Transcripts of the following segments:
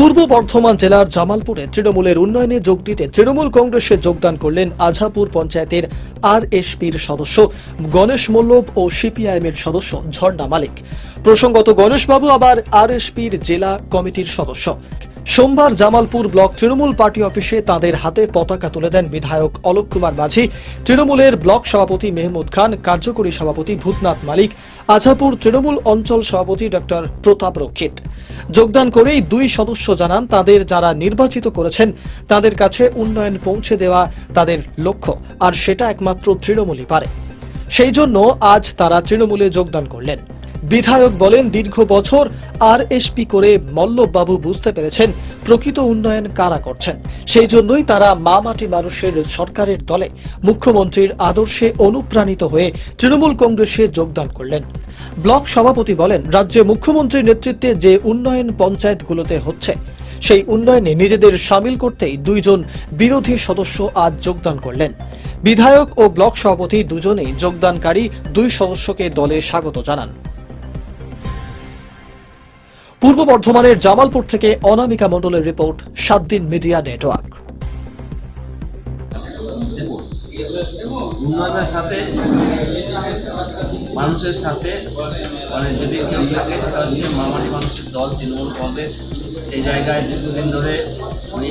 পূর্ব বর্ধমান জেলার জামালপুরে তৃণমূলের উন্নয়নে যোগ দিতে তৃণমূল কংগ্রেসে যোগদান করলেন আঝাপুর পঞ্চায়েতের আর এসপির সদস্য গণেশ মল্লব ও সিপিআইএমের সদস্য ঝর্ণা মালিক। প্রসঙ্গত গণেশবাবু আবার আর এসপির জেলা কমিটির সদস্য। সোমবার জামালপুর ব্লক তৃণমূল পার্টি অফিসে তাদের হাতে পতাকা তুলে দেন বিধায়ক অলোক কুমার মাঝি। তৃণমূলের ব্লক সভাপতি মেহমুদ খান, কার্যকরী সভাপতি ভূতনাথ মালিক আঝাপুর তৃণমূল অঞ্চল সভাপতি ডক্টর প্রতাপ রক্ষিত। যোগদান করেই দুই সদস্য জানান তাদের যারা নির্বাচিত করেছেন, তাদের কাছে উন্নয়ন পৌঁছে দেওয়া তাদের লক্ষ্য, আর সেটা একমাত্র তৃণমূলই পারে। সেই জন্য আজ তারা তৃণমূলে যোগদান করলেন। বিধায়ক বলেন, দীর্ঘ বছর আর এসপি করে মল্লবাবু বুঝতে পেরেছেন প্রকৃত উন্নয়ন কারা করছেন। সেই জন্যই তারা মা মাটি মানুষের সরকারের দলে মুখ্যমন্ত্রীর আদর্শে অনুপ্রাণিত হয়ে তৃণমূল কংগ্রেসে যোগদান করলেন। ব্লক সভাপতি বলেন, রাজ্যে মুখ্যমন্ত্রীর নেতৃত্বে যে উন্নয়ন পঞ্চায়েতগুলোতে হচ্ছে, সেই উন্নয়নে নিজেদের সামিল করতেই দুইজন বিরোধী সদস্য আজ যোগদান করলেন। বিধায়ক ও ব্লক সভাপতি দুজনেই যোগদানকারী দুই সদস্যকে দলে স্বাগত জানান। পূর্ব বর্ধমানের জামালপুর থেকে অনামিকা মণ্ডলের রিপোর্ট সাত দিন মিডিয়া নেটওয়ার্ক। উন্নয়নের সাথে, মানুষের সাথে মানে যদি কেউ থাকে, সেটা হচ্ছে মামাটি মানুষের দল, তৃণমূল কংগ্রেস। সেই জায়গায় দীর্ঘদিন ধরে উনি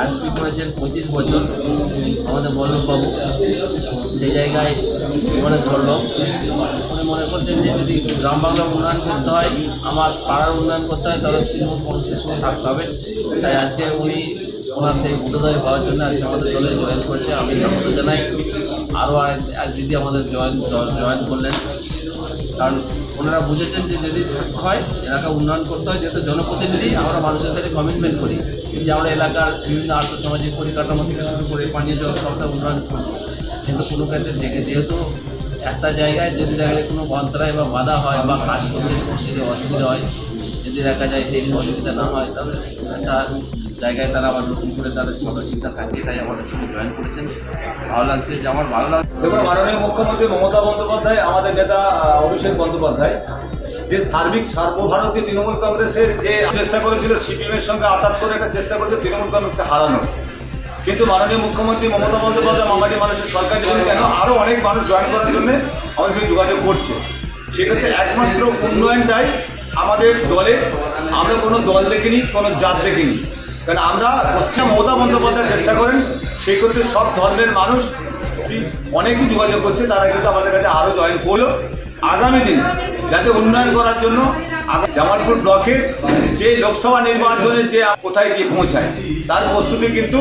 আইএসপি করেছেন, পঁয়ত্রিশ বছর আমাদের বল্লভবাবু। সেই জায়গায় জীবনে ধরল। উনি মনে করছেন যে যদি গ্রাম বাংলার উন্নয়ন করতে হয়, আমার পাড়ার উন্নয়ন করতে হয়, তাহলে তৃণমূল কংগ্রেসের সঙ্গে থাকতে হবে। তাই আজকে উনি ওনার সেই ভোটোদয় হওয়ার জন্য আজকে আমাদের দলে জয়েন করেছে। আমি স্বাগত জানাই। আরও এক দিদি আমাদের জয়েন জয়েন করলেন। কারণ ওনারা বুঝেছেন যে যদি হয়, এলাকা উন্নয়ন করতে হয়, যেহেতু জনপ্রতিনিধি, আমরা মানুষের কাছে কমিটমেন্ট করি। যে আমরা এলাকার বিভিন্ন আর্থসামাজিক পরিকাঠামো থেকে শুরু করে পানীয় জল সবটা উন্নয়ন করব। কিন্তু কোনো ক্ষেত্রে দেখে যেহেতু একটা জায়গায় যদি দেখা যায় কোনো অন্তরায় বা বাধা হয় বা কাজ করতে অসুবিধা হয়, যদি দেখা যায় সেই অসুবিধা না হয়, তাহলে একটা জায়গায় তারা আবার নতুন করে তাদের চিন্তা থাকে তাই আমাদের সঙ্গে জয়েন করেছেন। ভালো লাগছে যে আমার, ভালো লাগছে। দেখুন, মাননীয় মুখ্যমন্ত্রী মমতা বন্দ্যোপাধ্যায়, আমাদের নেতা অভিষেক বন্দ্যোপাধ্যায়, যে সার্বিক সর্বভারতীয় তৃণমূল কংগ্রেসের যে চেষ্টা করেছিল সিপিএমের সঙ্গে আতাত করে একটা চেষ্টা করেছিল তৃণমূল কংগ্রেসকে হারানো কিন্তু মাননীয় মুখ্যমন্ত্রী মমতা বন্দ্যোপাধ্যায়, মামাটি মানুষের সরকার যখন কেন আরও অনেক মানুষ জয়েন করার জন্য আমাদের সঙ্গে যোগাযোগ করছে। সেক্ষেত্রে একমাত্র উন্নয়নটাই আমাদের দলে। আমরা কোনো দল দেখিনি, কোনো জাত দেখিনি। কারণ আমরা পশ্চিম মমতা বন্দ্যোপাধ্যায় চেষ্টা করেন সেই ক্ষেত্রে সব ধর্মের মানুষ। অনেকেই যোগাযোগ করছে, তারা কিন্তু আমাদের কাছে আরও জয়েন করল। আগামী দিন যাতে উন্নয়ন করার জন্য জামালপুর ব্লকে যে লোকসভা নির্বাচনে যে কোথায় গিয়ে পৌঁছায়, তার প্রস্তুতি কিন্তু